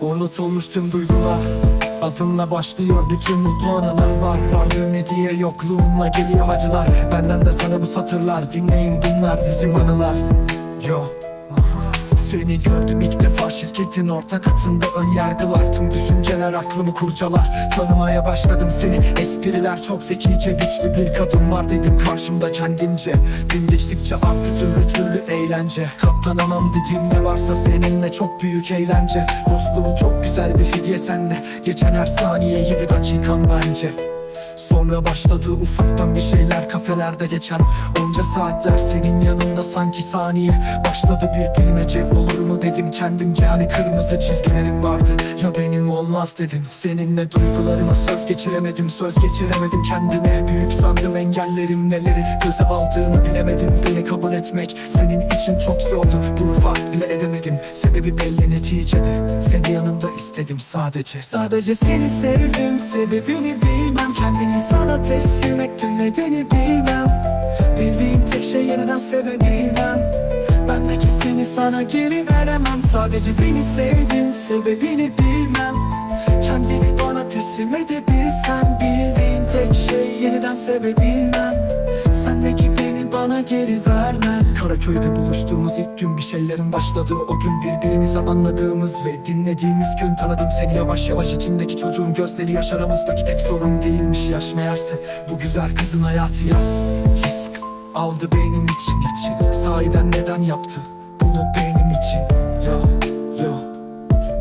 unutulmuş tüm duygular. Adınla başlıyor bütün mutlu anılar var. Varlığın hediye yokluğunla geliyor acılar. Benden de sana bu satırlar. Dinleyin bunlar bizim anılar. Yo. Seni gördüm ilk defa şirketin orta katında ön yargılar. Tüm düşünceler aklımı kurcalar Tanımaya başladım seni. Espriler çok zekice güçlü bir kadın var dedim karşımda kendimce Gün geçtikçe arttı türlü türlü eğlence. Katlanamam dediğim ne varsa seninle çok büyük eğlence. Dostluğu çok güzel bir hediye senle. Geçen her saniye yedi dakikan bence Sonra başladı ufaktan bir şeyler kafelerde geçen. Onca saatler senin yanında sanki saniye Başladı bir bilmece olur mu dedim. Kendimce Hani kırmızı çizgilerim vardı. Ya benim olmaz dedim. Seninle duygularıma söz geçiremedim Söz geçiremedim. Kendime Büyük sandım engellerim neleri göze aldığını bilemedim. Beni kabul etmek senin için çok zordu. Bunu fark bile edemedim. Sebebi belli neticede. Seni yanımda istedim sadece. Sadece seni sevdim. Sebebini bilmem. Kendini sana teslim ettim nedeni bilmem. Bildiğim tek şey yeniden sevebilmem. Bendeki seni sana geri veremem. Sadece beni sevdin sebebini bilmem. Kendini bana teslim edebilsen Bildiğin tek şey yeniden sevebilmem. Sendeki bana geri verme. Karaköy'de buluştuğumuz ilk gün bir şeylerin başladığı O gün birbirimizi anladığımız ve dinlediğimiz gün Tanıdım seni. Yavaş yavaş içindeki çocuğun gözleri yaş aramızdaki tek sorun değilmiş Yaş meğerse. Bu güzel kızın hayatı yaz. Risk aldı benim için için Sahiden neden yaptı bunu benim için? Yo yo.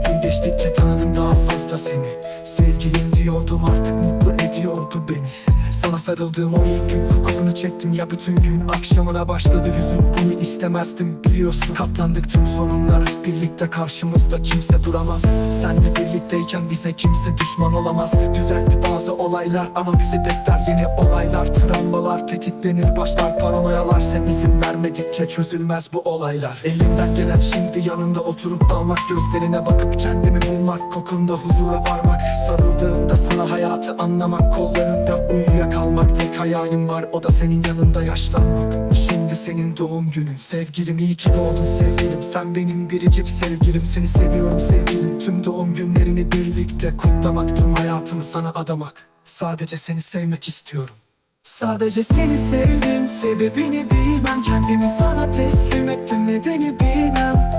Gün geçtikçe tanıdım daha fazla seni. Sevgilim diyordum artık mutlu ediyordu beni Sana sarıldığım o ilk gün. Kokunu çektim ya bütün gün. Akşamına başladı hüzün. Bunu istemezdim biliyorsun. Katlandık tüm sorunlara birlikte karşımızda kimse duramaz. Senle birlikteyken bize kimse düşman olamaz. Düzeldi bazı olaylar ama bizi bekler yeni olaylar. Travmalar tetiklenir başlar paranoyalar. Sen izin vermedikçe çözülmez bu olaylar. Elimden gelen şimdi yanında oturup dalmak Gözlerine bakıp kendimi bulmak Kokunda huzura varmak. Sarıldığımda sana hayatı anlamak Kollarında uyuyakalmak. Tek hayalim var o da senin yanında yaşlanmak. Şimdi senin doğum günün. Sevgilim iyi ki doğdun sevgilim. Sen benim biricik sevgilim. Seni seviyorum sevgilim. Tüm doğum günlerini birlikte kutlamak Tüm hayatımı sana adamak. Sadece seni sevmek istiyorum Sadece seni sevdim sebebini bilmem. Kendimi sana teslim ettim nedeni bilmem.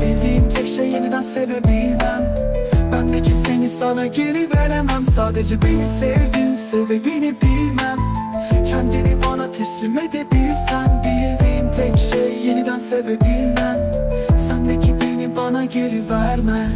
Bildiğim tek şey yeniden sevebilmem. Bendeki seni sana geri veremem. Sadece beni sevdin sebebini bilmem. Kendini bana teslim edebilsen Bildiğin tek şey yeniden sevebilmem. Sendeki beni bana geri verme